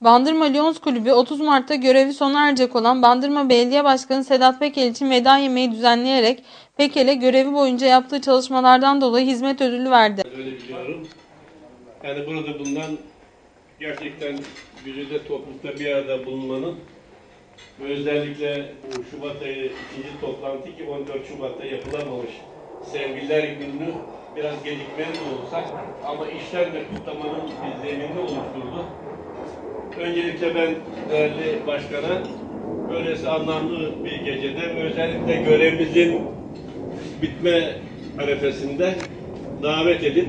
Bandırma Lions Kulübü 30 Mart'ta görevi sona erecek olan Bandırma Belediye Başkanı Sedat Pekel için veda yemeği düzenleyerek Pekel'e görevi boyunca yaptığı çalışmalardan dolayı hizmet ödülü verdi. Öyle biliyorum. Yani burada bundan gerçekten güzide toplulukta bir arada bulunmanın ve özellikle Şubat ayı ikinci toplantı ki 14 Şubat'ta yapılamamış sevgililer gününü biraz gecikmeli de olsak ama işler de kutlamanın bir zeminini oluşturdu. Öncelikle ben değerli başkana böylesi anlamlı bir gecede özellikle görevimizin bitme arefesinde davet edip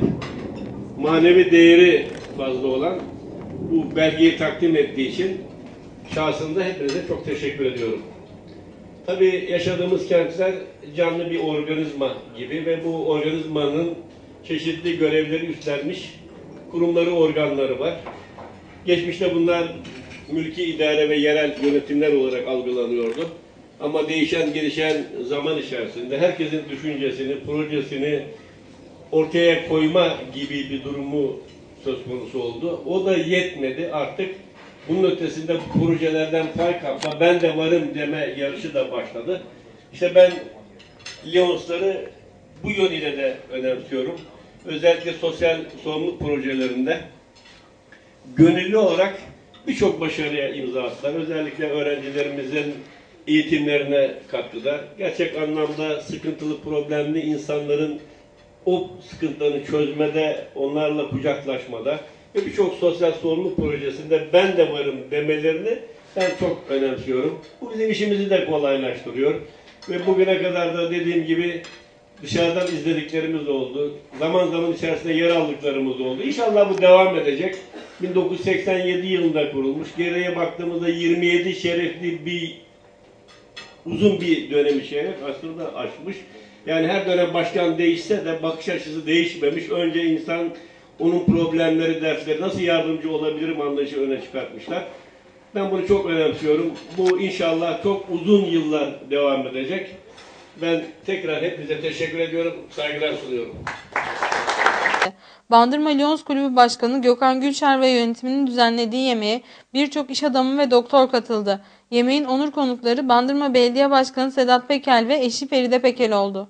manevi değeri fazla olan bu belgeyi takdim ettiği için şahsında hepinize çok teşekkür ediyorum. Tabii yaşadığımız kentler canlı bir organizma gibi ve bu organizmanın çeşitli görevleri üstlenmiş kurumları, organları var. Geçmişte bunlar mülki idare ve yerel yönetimler olarak algılanıyordu. Ama değişen, gelişen zaman içerisinde herkesin düşüncesini, projesini ortaya koyma gibi bir durumu söz konusu oldu. O da yetmedi. Artık bunun ötesinde projelerden pay kapma, ben de varım deme yarışı da başladı. İşte ben Lyons'ları bu yön ile de önemsiyorum. Özellikle sosyal sorumluluk projelerinde gönüllü olarak birçok başarıya imza attılar. Özellikle öğrencilerimizin eğitimlerine katkıda. Gerçek anlamda sıkıntılı, problemli insanların o sıkıntılarını çözmede, onlarla kucaklaşmada ve birçok sosyal sorumluluk projesinde ben de varım demelerini ben çok önemsiyorum. Bu bizim işimizi de kolaylaştırıyor. Ve bugüne kadar da dediğim gibi dışarıdan izlediklerimiz oldu. Zaman zaman içerisinde yer aldıklarımız oldu. İnşallah bu devam edecek. 1987 yılında kurulmuş. Geriye baktığımızda 27 şerefli bir uzun bir dönemi şeref aslında aşmış. Yani her dönem başkan değişse de bakış açısı değişmemiş. Önce insan onun problemleri, dersleri nasıl yardımcı olabilirim anlayışı öne çıkartmışlar. Ben bunu çok önemsiyorum. Bu inşallah çok uzun yıllar devam edecek. Ben tekrar hepinize teşekkür ediyorum. Saygılar sunuyorum. Bandırma Lions Kulübü Başkanı Gökhan Gülşer ve yönetiminin düzenlediği yemeğe birçok iş adamı ve doktor katıldı. Yemeğin onur konukları Bandırma Belediye Başkanı Sedat Pekel ve eşi Feride Pekel oldu.